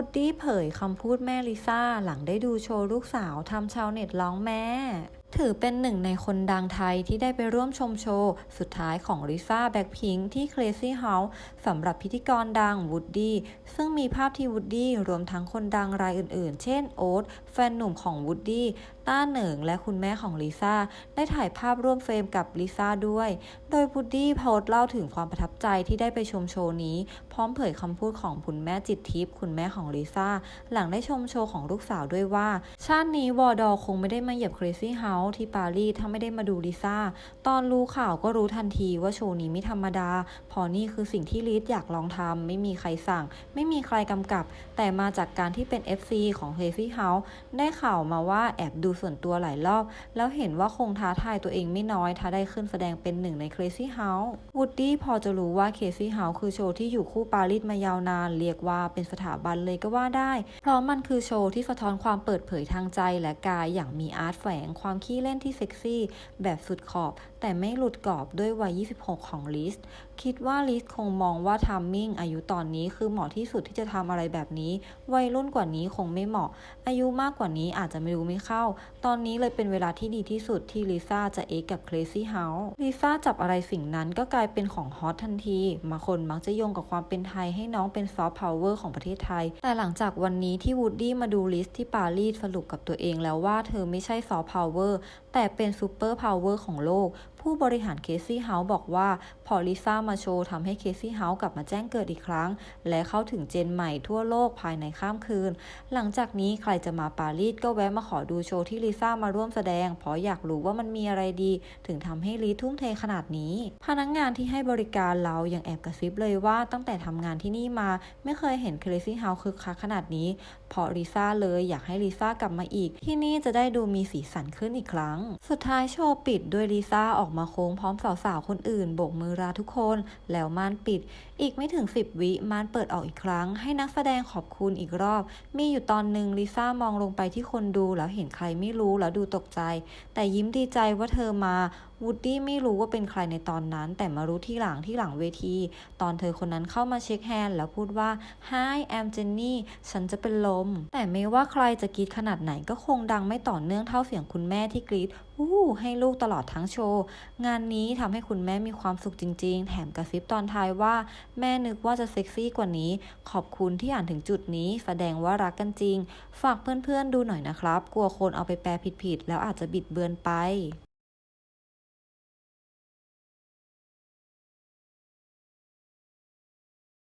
วูดดี้เผยคำพูดแม่ลิซ่าหลังได้ดูโชว์ลูกสาวทำชาวเน็ตร้องแม่ถือเป็นหนึ่งในคนดังไทยที่ได้ไปร่วมชมโชว์สุดท้ายของลิซ่าแบ็คพิงที่ Crazy House สำหรับพิธีกรดังวูดดี้ซึ่งมีภาพที่วูดดี้รวมทั้งคนดังรายอื่นๆ เช่นโอ๊ตแฟนหนุ่มของวูดดี้ต้าเหนิงและคุณแม่ของลิซ่าได้ถ่ายภาพร่วมเฟรมกับลิซ่าด้วย โดยวูดดี้โพสต์เล่าถึงความประทับใจที่ได้ไปชมโชว์นี้ ร้อมเผยคำพูดของคุณแม่จิตทิพย์คุณแม่ของลิซ่า หลังได้ชมโชว์ของลูกสาวด้วยว่า ชาตินี้วอดอคงไม่ได้มาเหยียบ Crazy House ที่ปารีสถ้าไม่ได้มาดูลิซ่า ตอนรู้ข่าวก็รู้ทันทีว่าโชว์นี้ไม่ธรรมดา พอนี่คือสิ่งที่ลิซอยากลองทำไม่มีใครสั่ง ไม่มีใครกำกับ แต่มาจากการที่เป็น FC ของ Crazy House ได้ข่าวมาว่าแอบดูส่วนตัวหลายรอบ แล้วเห็นว่าคงท้าทายตัวเองไม่น้อยถ้าได้ขึ้นแสดงเป็นหนึ่งใน Crazy House วูดดี้พอจะรู้ว่า Crazy House คือโชว์ที่อยู่คู่ปารีสมายาวนาน เรียกว่าเป็นสถาบันเลยก็ว่าได้ เพราะมันคือโชว์ที่สะท้อนความเปิดเผยทางใจและกายอย่างมีอาร์ตแฝงความขี้เล่นที่เซ็กซี่ แบบสุดขอบ แต่ไม่หลุดกรอบด้วยวัย 26 ของลิส คิดว่าลิสคงมองว่าทัมมิ่งอายุตอนนี้คือเหมาะที่สุดที่จะทำอะไรแบบนี้ วัยรุ่นกว่านี้คงไม่เหมาะ อายุมากกว่านี้อาจจะไม่รู้ไม่เข้า ตอนนี้เลยเป็นเวลาที่ดีที่สุดที่ลิซ่าจะเอกกับ Crazy House ลิซ่าจับอะไรสิ่งนั้นก็กลายเป็นของฮอตทันทีมาคนมักจะโยงกับความเป็นไทยให้น้องเป็นซอฟต์พาวเวอร์ของประเทศไทย แต่หลังจากวันนี้ที่วูดดี้มาดูลิสที่ปารีสสรุปกับตัวเองแล้วว่าเธอไม่ใช่ซอฟต์พาวเวอร์แต่เป็นซูเปอร์พาวเวอร์ของโลก ผู้บริหารเคซี่เฮาส์บอกว่าพอลิซ่ามาโชว์ทำให้เคซี่เฮาส์กลับมาแจ้งเกิดอีกครั้ง และเข้าถึงเจนใหม่ทั่วโลกภายในข้ามคืน หลังจากนี้ใครจะมาปารีสก็แวะมาขอดูโชว์ที่ลิซ่ามาร่วมแสดง เพราะอยากรู้ว่ามันมีอะไรดี ถึงทำให้ลิทุ่มเทขนาดนี้ พนักงงานที่ให้บริการเรายังแอบกระซิบเลยว่าตั้งแต่ทำงานที่นี่มา ไม่เคยเห็นเคซี่เฮาส์คึกคักขนาดนี้เพราะลิซ่าเลยอยากให้ลิซ่ากลับมาอีก ที่นี่จะได้ดูมีสีสันขึ้นอีกครั้ง สุดท้ายโชว์ปิดด้วยลิซ่าออกมาโค้งพร้อมสาวๆคนอื่นโบกมือลาทุกคนแล้วม่านปิด อีกไม่ถึง 10 วิม่านเปิดออกอีกครั้ง ให้นักแสดงขอบคุณอีกรอบ มีอยู่ตอนหนึ่งลิซ่ามองลงไปที่คนดูแล้วเห็นใครไม่รู้แล้วดูตกใจ แต่ยิ้มดีใจว่าเธอมา วูดดี้ไม่รู้ว่าเป็นใครในตอนนั้น แต่มารู้ที่หลังที่หลังเวที ตอนเธอคนนั้นเข้ามาเช็คแฮนด์แล้วพูดว่า Hi I'm Jenny ฉันจะเป็นลม แต่ไม่ว่าใครจะกรีดขนาดไหนก็คงดังไม่ต่อเนื่องเท่าเสียงคุณแม่ที่กรีดวู้ให้ลูกตลอดทั้งโชว์ งานนี้ทำให้คุณแม่มีความสุขจริง ๆ แถมกระซิบตอนท้ายว่า แม่นึกว่าจะเซ็กซี่กว่านี้ ขอบคุณที่อ่านถึงจุดนี้ แสดงว่ารักกันจริง ฝากเพื่อนๆดูหน่อยนะครับ กลัวคนเอาไปแปลผิดๆแล้วอาจจะบิดเบือนไป